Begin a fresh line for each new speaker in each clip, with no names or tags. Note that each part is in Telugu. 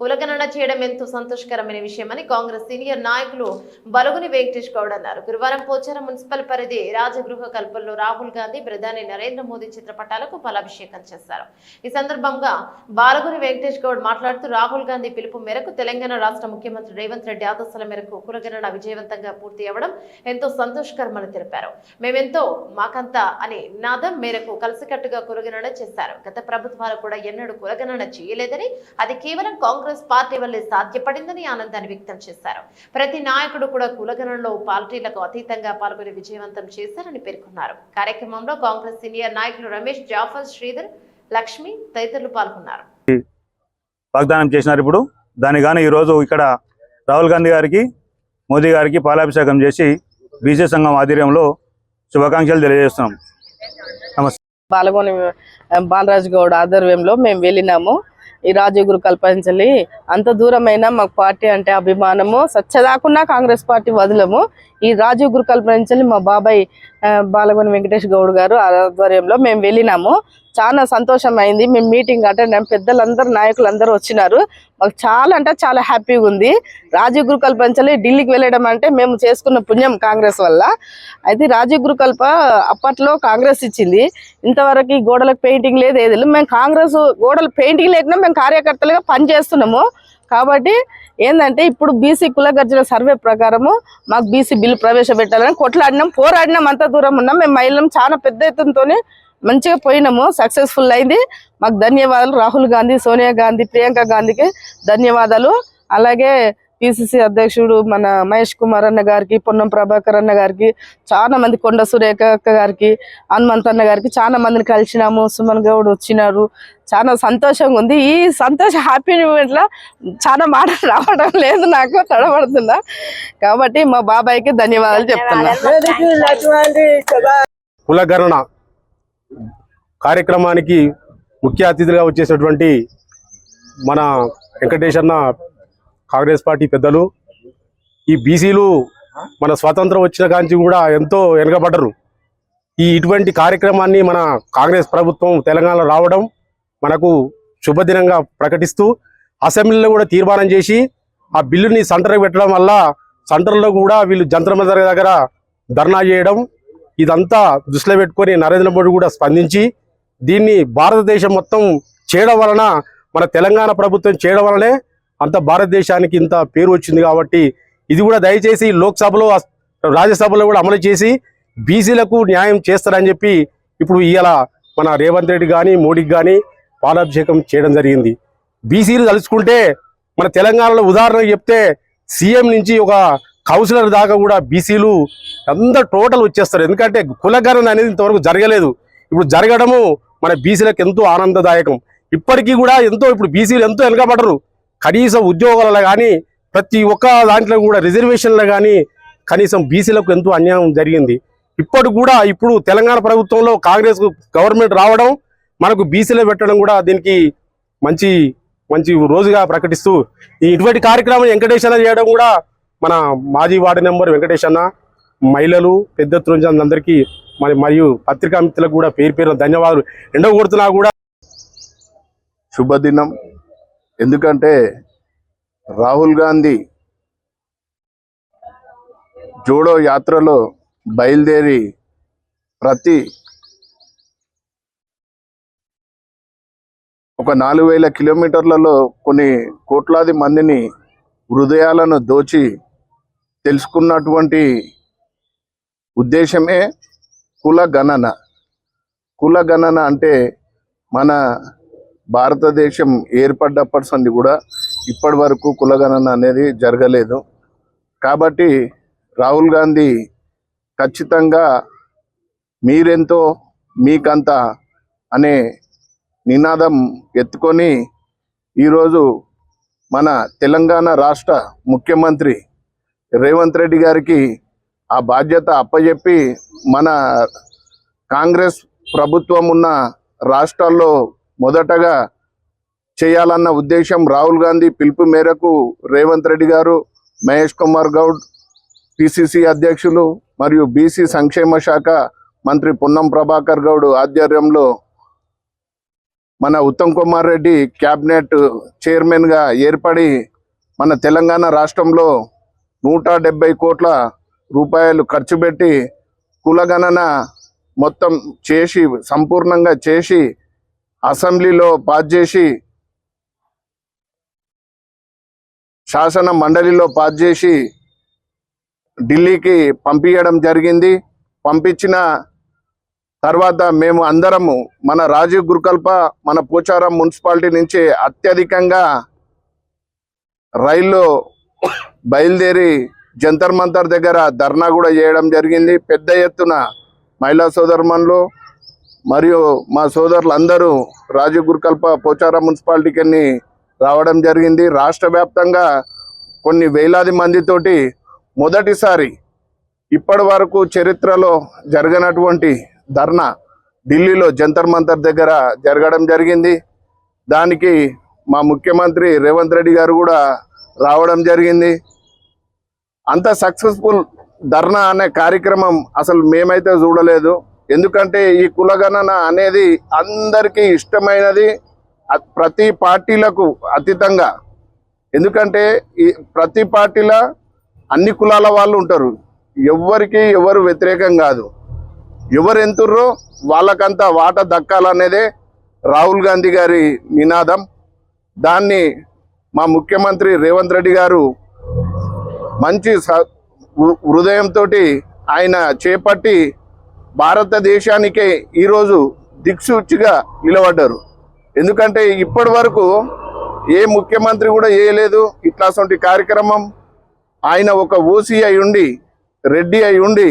కులగణన చేయడం ఎంతో సంతోషకరమైన విషయమని కాంగ్రెస్ సీనియర్ నాయకులు బలుగుని వెంకటేష్ గౌడ్ అన్నారు. గురువారం పోచారం మున్సిపల్ పరిధి రాజగృహ కల్పంలో రాహుల్ గాంధీ ప్రధాని నరేంద్ర మోదీ చిత్రపటాలకు ఫలాభిషేకం చేశారు. ఈ సందర్భంగా బాలగుని వెంకటేష్ గౌడ్ మాట్లాడుతూ రాహుల్ గాంధీ పిలుపు మేరకు తెలంగాణ రాష్ట్ర ముఖ్యమంత్రి రేవంత్ రెడ్డి ఆదేశాల మేరకు కులగణన విజయవంతంగా పూర్తి అవ్వడం ఎంతో సంతోషకరమని తెలిపారు. మేమెంతో మాకంతా అనే నినాదం మేరకు కలిసికట్టుగా కులగణన చేశారు. గత ప్రభుత్వాలు కూడా ఎన్నడూ కులగణన చేయలేదని అది కేవలం కాంగ్రెస్ పార్టీ వల్లే సాధ్యపడిందని ఆనందాన్ని వ్యక్తం చేశారు. ప్రతి నాయకుడు కూడా కులగణనలో పార్టీలకు అతీతంగా పాల్గొని విజయవంతం చేశారని పేర్కొన్నారు. కార్యక్రమంలో కాంగ్రెస్ సీనియర్ నాయకులు రమేష్ జాఫర్ శ్రీధర్ లక్ష్మి తదితరులు పాల్గొన్నారు.
వాగ్దానం చేసినారు ఇప్పుడు. దాని గాను ఈరోజు ఇక్కడ రాహుల్ గాంధీ గారికి మోదీ గారికి పాలాభిషేకం చేసి బీజే సంఘం ఆధ్వర్యంలో శుభాకాంక్షలు తెలియజేస్తున్నాం.
బాలగోని బాలరాజు గౌడ్ ఆధ్వర్యంలో మేము వెళ్ళినాము. ఈ రాజగురు కల్పించాలి. అంత దూరమైనా మాకు పార్టీ అంటే అభిమానము. సచ్చదాకున్నా కాంగ్రెస్ పార్టీ వదలము. ఈ రాజీవ్ రాజగురు నుంచి మా బాబాయ్ బాలగుని వెంకటేష్ గౌడ్ గారు ఆధ్వర్యంలో మేము వెళ్ళినాము. చాలా సంతోషం అయింది. మేము మీటింగ్ అటెండ్ అయ్యాం పెద్దలందరూ నాయకులు అందరూ వచ్చినారు. మాకు చాలా అంటే చాలా హ్యాపీగా ఉంది. రాజీవ్ గురుకల్ప అంచెలి ఢిల్లీకి వెళ్ళడం అంటే మేము చేసుకున్న పుణ్యం కాంగ్రెస్ వల్ల. అయితే రాజీవ్ గురుకల్ప అప్పట్లో కాంగ్రెస్ ఇచ్చింది. ఇంతవరకు గోడలకు పెయింటింగ్ లేదు ఏది లేదు. మేము కాంగ్రెస్ గోడలు పెయింటింగ్ లేకుండా మేము కార్యకర్తలుగా పనిచేస్తున్నాము. కాబట్టి ఏంటంటే ఇప్పుడు బీసీ కులగర్జన సర్వే ప్రకారము మాకు బీసీ బిల్లు ప్రవేశపెట్టాలని కొట్లాడినాం పోరాడినాం అంత దూరం ఉన్నాం. మేము మహిళలు చాలా పెద్ద ఎత్తునతోనే మంచిగా పోయినాము సక్సెస్ఫుల్ అయింది. మాకు ధన్యవాదాలు. రాహుల్ గాంధీ సోనియా గాంధీ ప్రియాంక గాంధీకి ధన్యవాదాలు. అలాగే పిసిసి అధ్యక్షుడు మన మహేష్ కుమార్ అన్న గారికి పొన్నం ప్రభాకర్ అన్న గారికి చాలా మంది కొండ సురేఖ అక్క గారికి హనుమంత్ అన్న గారికి చాలా మందిని కలిసినాము. సుమన్ గౌడ్ వచ్చినారు. చాలా సంతోషంగా ఉంది. ఈ సంతోష హ్యాపీ మూమెంట్లో చాలా మాట రావడం లేదు. నాకు తడబడుతున్నా. కాబట్టి మా బాబాయ్కి ధన్యవాదాలు చెప్తున్నా.
కులగణన కార్యక్రమానికి ముఖ్య అతిథిగా వచ్చేసినటువంటి మన వెంకటేష్ అన్న కాంగ్రెస్ పార్టీ పెద్దలు ఈ బీసీలు మన స్వాతంత్రం వచ్చిన కాంచి కూడా ఎంతో వెనకబడ్డరు. ఈ ఇటువంటి కార్యక్రమాన్ని మన కాంగ్రెస్ ప్రభుత్వం తెలంగాణలో రావడం మనకు శుభదినంగా ప్రకటిస్తూ అసెంబ్లీలో కూడా తీర్మానం చేసి ఆ బిల్లుని సెంటర్కి పెట్టడం వల్ల సెంటర్లో కూడా వీళ్ళు జంత్రమంతర దగ్గర ధర్నా చేయడం ఇదంతా దృష్టిలో పెట్టుకొని నరేంద్ర మోడీ కూడా స్పందించి దీన్ని భారతదేశం మొత్తం చేయడం వలన మన తెలంగాణ ప్రభుత్వం చేయడం వలనే అంత భారతదేశానికి ఇంత పేరు వచ్చింది కాబట్టి ఇది కూడా దయచేసి లోక్సభలో రాజ్యసభలో కూడా అమలు చేసి బీసీలకు న్యాయం చేస్తారని చెప్పి ఇప్పుడు ఇవాళ మన రేవంత్ రెడ్డి కానీ మోడీకి కానీ పాలాభిషేకం చేయడం జరిగింది. బీసీలు తలుచుకుంటే మన తెలంగాణలో ఉదాహరణ చెప్తే సీఎం నుంచి ఒక కౌన్సిలర్ దాకా కూడా బీసీలు అందరు టోటల్ వచ్చేస్తారు. ఎందుకంటే కులగణన అనేది ఇంతవరకు జరగలేదు. ఇప్పుడు జరగడము మన బీసీలకు ఎంతో ఆనందదాయకం. ఇప్పటికీ కూడా ఎంతో ఇప్పుడు బీసీలు ఎంతో వెనకబడరు. కనీసం ఉద్యోగాలలో కానీ ప్రతి ఒక్క దాంట్లో కూడా రిజర్వేషన్లో కానీ కనీసం బీసీలకు ఎంతో అన్యాయం జరిగింది. ఇప్పటి కూడా ఇప్పుడు తెలంగాణ ప్రభుత్వంలో కాంగ్రెస్ గవర్నమెంట్ రావడం మనకు బీసీలో పెట్టడం కూడా దీనికి మంచి మంచి రోజుగా ప్రకటిస్తూ ఈ ఇటువంటి కార్యక్రమం వెంకటేష్ అన్న చేయడం కూడా మన మాజీ వార్డు నెంబర్ వెంకటేష్ అన్న మహిళలు పెద్ద ఎత్తున అందరికీ మరి మరియు పత్రికా మిత్రులకు కూడా పేరు పేరు ధన్యవాదాలు ఎండగొడుతున్నా కూడా.
శుభదినం. ఎందుకంటే రాహుల్ గాంధీ జోడో యాత్రలో బయలుదేరి ప్రతి ఒక నాలుగు వేల కిలోమీటర్లలో కొన్ని కోట్లాది మందిని హృదయాలను దోచి తెలుసుకున్నటువంటి ఉద్దేశమే కుల గణన. కుల గణన అంటే మన భారతదేశం ఏర్పడ్డప్పటి సంది కూడా ఇప్పటి వరకు కులగణన అనేది జరగలేదు. కాబట్టి రాహుల్ గాంధీ ఖచ్చితంగా మీరెంతో మీకంత అనే నినాదం ఎత్తుకొని ఈరోజు మన తెలంగాణ రాష్ట్ర ముఖ్యమంత్రి రేవంత్ రెడ్డి గారికి ఆ బాధ్యత అప్పజెప్పి మన కాంగ్రెస్ ప్రభుత్వం ఉన్న రాష్ట్రాల్లో మొదటగా చేయాలన్న ఉద్దేశం రాహుల్ గాంధీ పిలుపు మేరకు రేవంత్ రెడ్డి గారు మహేష్ కుమార్ గౌడ్ పిసిసి అధ్యక్షులు మరియు బీసీ సంక్షేమ శాఖ మంత్రి పొన్నం ప్రభాకర్ గౌడ్ ఆధ్వర్యంలో మన ఉత్తమ్ కుమార్ రెడ్డి క్యాబినెట్ చైర్మన్గా ఏర్పడి మన తెలంగాణ రాష్ట్రంలో నూట డెబ్బై కోట్ల రూపాయలు ఖర్చు పెట్టి కులగణన మొత్తం చేసి సంపూర్ణంగా చేసి అసెంబ్లీలో పాస్ చేసి శాసన మండలిలో పాస్ చేసి ఢిల్లీకి పంపించడం జరిగింది. పంపించిన తర్వాత మేము అందరము మన రాజీవ్ గురుకల్ప మన పోచారం మున్సిపాలిటీ నుంచి అత్యధికంగా రైల్లో బయలుదేరి జంతర్ మంతర్ దగ్గర ధర్నా కూడా చేయడం జరిగింది. పెద్ద ఎత్తున మహిళా సోదరుమణులు మరియు మా సోదరులు అందరూ రాజీవ్ గురుకల్ప పోచారం మున్సిపాలిటీకి రావడం జరిగింది. రాష్ట్ర వ్యాప్తంగా కొన్ని వేలాది మందితోటి మొదటిసారి ఇప్పటి వరకు చరిత్రలో జరగనటువంటి ధర్నా ఢిల్లీలో జంతర్ మంతర్ దగ్గర జరగడం జరిగింది. దానికి మా ముఖ్యమంత్రి రేవంత్ రెడ్డి గారు కూడా రావడం జరిగింది. అంత సక్సెస్ఫుల్ ధర్నా అనే కార్యక్రమం అసలు మేమైతే చూడలేదు. ఎందుకంటే ఈ కులగణన అనేది అందరికీ ఇష్టమైనది. ప్రతి పార్టీలకు అతీతంగా. ఎందుకంటే ఈ ప్రతి పార్టీలో అన్ని కులాల వాళ్ళు ఉంటారు. ఎవరికి ఎవరు వ్యతిరేకం కాదు. ఎవరు ఎంతుర్రో వాళ్ళకంతా వాట దక్కాలనేదే రాహుల్ గాంధీ గారి నినాదం. దాన్ని మా ముఖ్యమంత్రి రేవంత్ రెడ్డి గారు మంచి హృదయంతో ఆయన చేపట్టి భారతదేశానికే ఈరోజు దిక్సూచిగా నిలబడ్డారు. ఎందుకంటే ఇప్పటి వరకు ఏ ముఖ్యమంత్రి కూడా చేయలేదు ఇట్లాంటి కార్యక్రమం. ఆయన ఒక ఓసీ అయి ఉండి రెడ్డి అయి ఉండి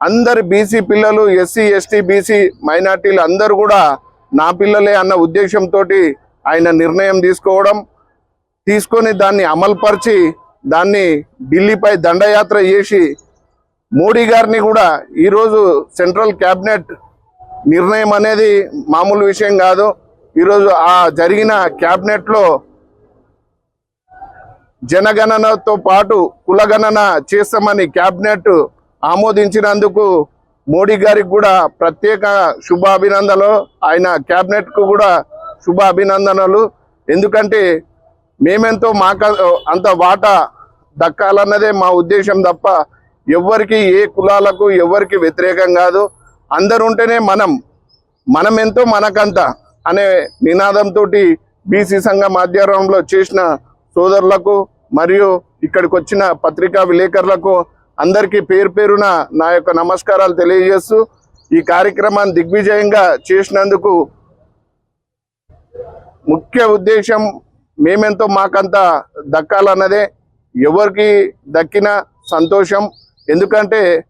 అందరు బీసీ పిల్లలు ఎస్సీ ఎస్టీ బీసీ మైనార్టీలు అందరూ కూడా నా పిల్లలే అన్న ఉద్దేశంతో ఆయన నిర్ణయం తీసుకోవడం తీసుకొని దాన్ని అమలుపరిచి దాన్ని ఢిల్లీపై దండయాత్ర చేసి మోడీ గారిని కూడా ఈరోజు సెంట్రల్ క్యాబినెట్ నిర్ణయం అనేది మామూలు విషయం కాదు. ఈరోజు ఆ జరిగిన క్యాబినెట్లో జనగణనతో పాటు కులగణన చేస్తామని క్యాబినెట్ ఆమోదించినందుకు మోడీ గారికి కూడా ప్రత్యేక శుభాభినందనలు. ఆయన క్యాబినెట్కు కూడా శుభ అభినందనలు ఎందుకంటే మేమెంతో మాక అంత వాటా దక్కాలన్నదే మా ఉద్దేశం తప్ప ఎవరికి ఏ కులాలకు ఎవరికి వ్యతిరేకం కాదు. అందరు ఉంటేనే మనం మనం ఎంతో మనకంత అనే నినాదంతో బీసీ సంఘం ఆధ్వర్యంలో చేసిన సోదరులకు మరియు ఇక్కడికి వచ్చిన పత్రికా విలేకరులకు అందరికీ పేరు పేరున నా యొక్క నమస్కారాలు తెలియజేస్తూ ఈ కార్యక్రమాన్ని దిగ్విజయంగా చేసినందుకు ముఖ్య ఉద్దేశం మేమెంతో మాకంత దక్కాలన్నదే. ఎవరికి దక్కిన సంతోషం ఎందుకంటే